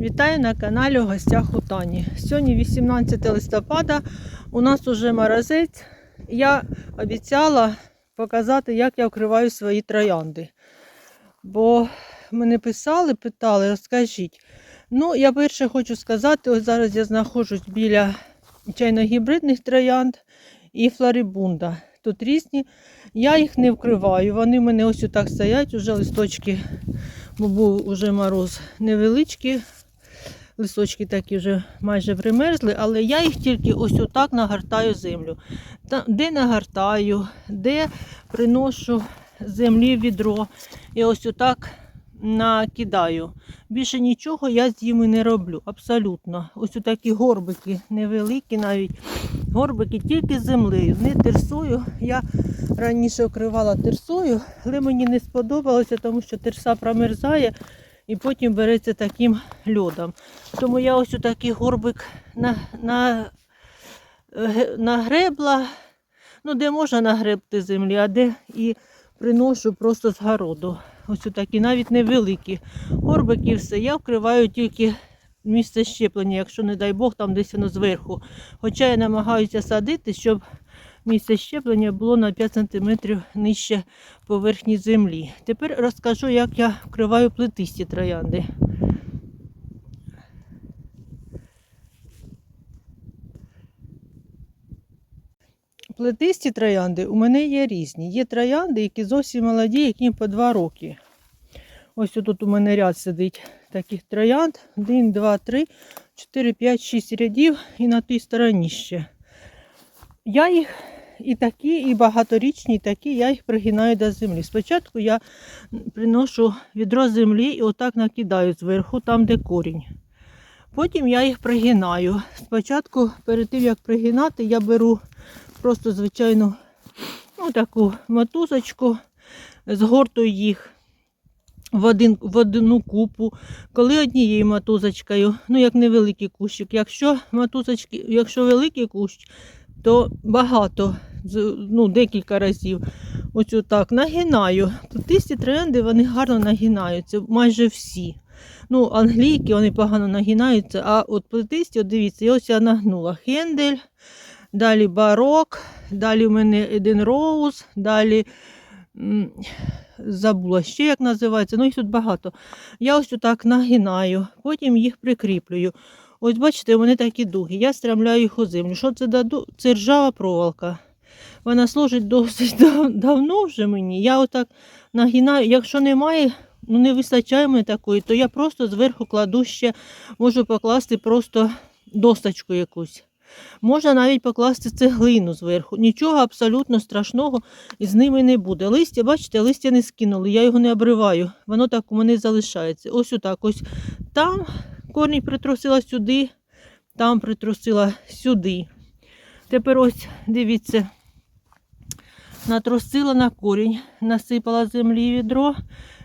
Вітаю на каналі у гостях у Тані. Сьогодні 18 листопада. У нас уже морозець. Я обіцяла показати, як я вкриваю свої троянди. Бо мене писали, питали, розкажіть. Ну, я перше хочу сказати, ось зараз я знаходжусь біля чайно-гібридних троянд і флорибунда. Тут різні. Я їх не вкриваю. Вони в мене ось отак стоять, уже листочки, бо був уже мороз невеличкі. Листочки такі вже майже примерзли, але я їх тільки ось отак нагортаю землю. Де нагортаю, де приношу землі відро. І ось отак накидаю. Більше нічого я з ними не роблю. Абсолютно. Ось такі горбики невеликі, навіть горбики тільки землею, не терсою. Я раніше окривала терсою, але мені не сподобалося, тому що терса промерзає і потім береться таким льодом. Тому я ось такий горбик на, на, нагребла, ну де можна нагребти землі, а де і приношу просто з городу. Ось такі навіть невеликі горбики, все. Я вкриваю тільки місце щеплення, якщо, не дай Бог, там десь воно зверху. Хоча я намагаюся садити, щоб місце щеплення було на 5 см нижче поверхні землі. Тепер розкажу, як я вкриваю плетисті троянди. Плетисті троянди у мене є різні. Є троянди, які зовсім молоді, яким по 2 роки. Ось тут у мене ряд сидить таких троянд. 1, 2, 3, 4, 5, 6 рядів і на тій стороні ще. Я їх і такі, і багаторічні, і такі, я їх пригинаю до землі. Спочатку я приношу відро землі і отак накидаю зверху, там де корінь. Потім я їх пригинаю. Спочатку, перед тим як пригинати, я беру просто звичайну ну, таку мотузочку, згортую їх в, один, в одну купу, коли однією мотузочкою, ну як невеликий кущик. Якщо мотузочки, якщо великий кущ, то багато, ну, декілька разів. Ось отак нагинаю. Плетисті тренди вони гарно нагинаються, майже всі. Ну, англійки вони погано нагинаються, а от плетисті, от дивіться, і ось я нагнула хендель, далі барок, далі в мене Еден Роуз, далі забула ще як називається, ну їх тут багато. Я ось отак нагинаю, потім їх прикріплюю. Ось бачите, вони такі дуги. Я стремляю їх у землю. Що це даду? Це ржава проволока. Вона служить досить давно вже мені. Я отак нагинаю. Якщо немає, ну не вистачає мені такої, то я просто зверху кладу ще, можу покласти просто досточку якусь. Можна навіть покласти цеглину зверху. Нічого абсолютно страшного із ними не буде. Листя, бачите, листя не скинули, я його не обриваю. Воно так у мене залишається. Ось отак. Ось там корінь притрусила сюди, там притрусила сюди. Тепер ось дивіться, натрусила на корінь, насипала землі відро,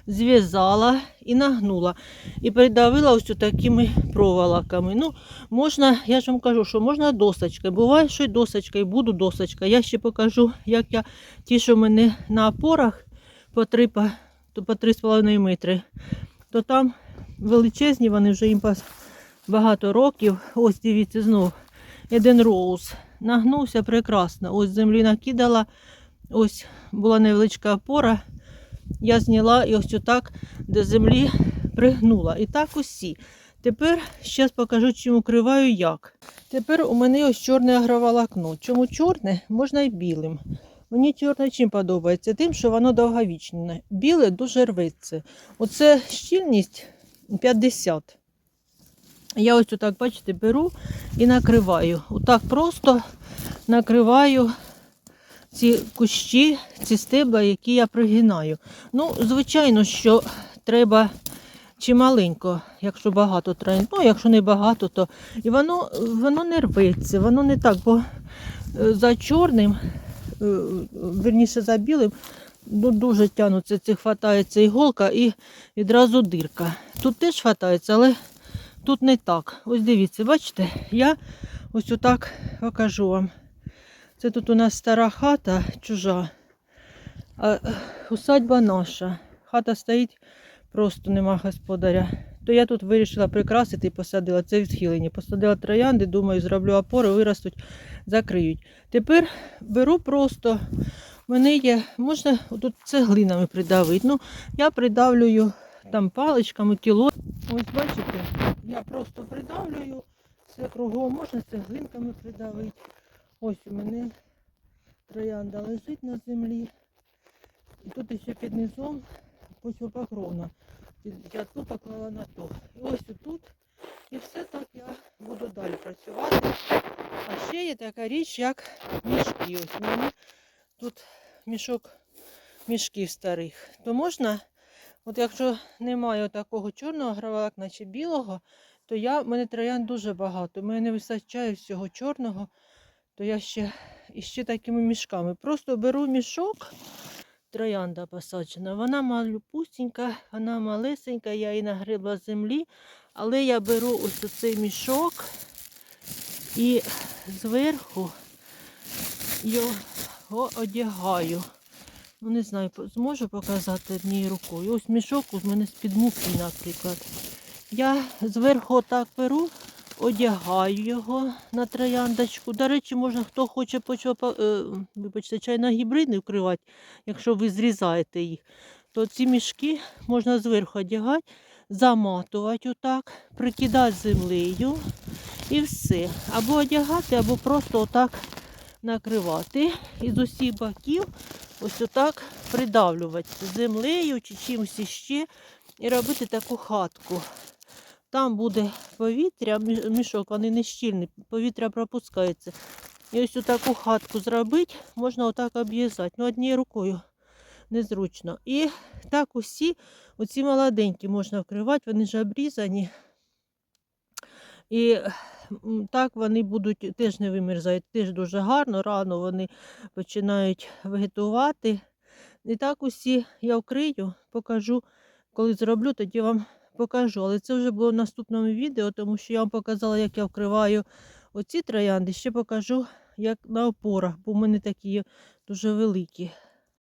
зв'язала і нагнула. І придавила ось такими проволоками. Ну, можна, я ж вам кажу, що можна досочкою. Буває, що й досочкою, буду досочка. Я ще покажу, як я ті, що в мене на опорах по 3 по, по 3,5 метри, то там величезні, вони вже їм багато років. Ось дивіться знов. Еден Роуз. Нагнувся прекрасно. Ось землі накидала. Ось була невеличка опора. Я зняла і ось отак до землі пригнула. І так усі. Тепер зараз покажу, чим укриваю як. Тепер у мене ось чорне агроволокно. Чому чорне? Можна і білим. Мені чорне чим подобається? Тим, що воно довговічне. Біле дуже рветься. Оце щільність 50. Я ось отак, бачите, беру і накриваю. Отак просто накриваю ці кущі, ці стебла, які я пригинаю. Ну, звичайно, що треба чималенько, якщо багато треба. Ну, якщо не багато, то і воно, воно не рветься, воно не так, бо е, за чорним, е, верніше за білим, дуже тягнуться, це хватається іголка і відразу дирка. Тут теж хватається, але тут не так. Ось дивіться, бачите, я ось отак покажу вам. Це тут у нас стара хата чужа, а е, усадьба наша. Хата стоїть, просто нема господаря. то я тут вирішила прикрасити і посадила. Це відхилення. Посадила троянди, думаю, зроблю опори, виростуть, закриють. Тепер беру просто, мене є, можна тут цеглинами придавити. Ну, я придавлюю там паличками, кіло. Ось бачите, я просто придавлюю все кругом, можна цеглинками придавити. Ось у мене троянда лежить на землі. І тут ще під низом почвопокровна. Я ту поклала на то. І ось тут. І все так я буду далі працювати. А ще є така річ, як мішки. Ось у тут мішок мішків старих. То можна, от якщо немає такого чорного граволакна чи білого, то я, в мене троян дуже багато. Мене не вистачає всього чорного, то я ще і ще такими мішками. Просто беру мішок, троянда посаджена. Вона малюпустенька, вона малесенька, я її нагребла з землі, але я беру ось цей мішок і зверху його одягаю. Ну, не знаю, зможу показати однією рукою. Ось мішок у мене з-під муки, наприклад. Я зверху так беру, одягаю його на трояндочку. До речі, можна, хто хоче почопа, е, вибачте, чайно-гібридний вкривати, якщо ви зрізаєте їх, то ці мішки можна зверху одягати, заматувати отак, прикидати землею і все. Або одягати, або просто отак накривати. І з усіх боків ось отак придавлювати землею чи чимось іще і робити таку хатку. Там буде повітря, мішок, вони не щільні, повітря пропускається. І ось таку хатку зробити, можна отак обв'язати. Ну, однією рукою незручно. І так усі, оці молоденькі можна вкривати, вони ж обрізані. І так вони будуть теж не вимерзають, теж дуже гарно, рано вони починають вегетувати. І так усі я вкрию, покажу, коли зроблю, тоді вам покажу. Але це вже було в наступному відео, тому що я вам показала, як я вкриваю оці троянди. Ще покажу, як на опорах, бо в мене такі дуже великі.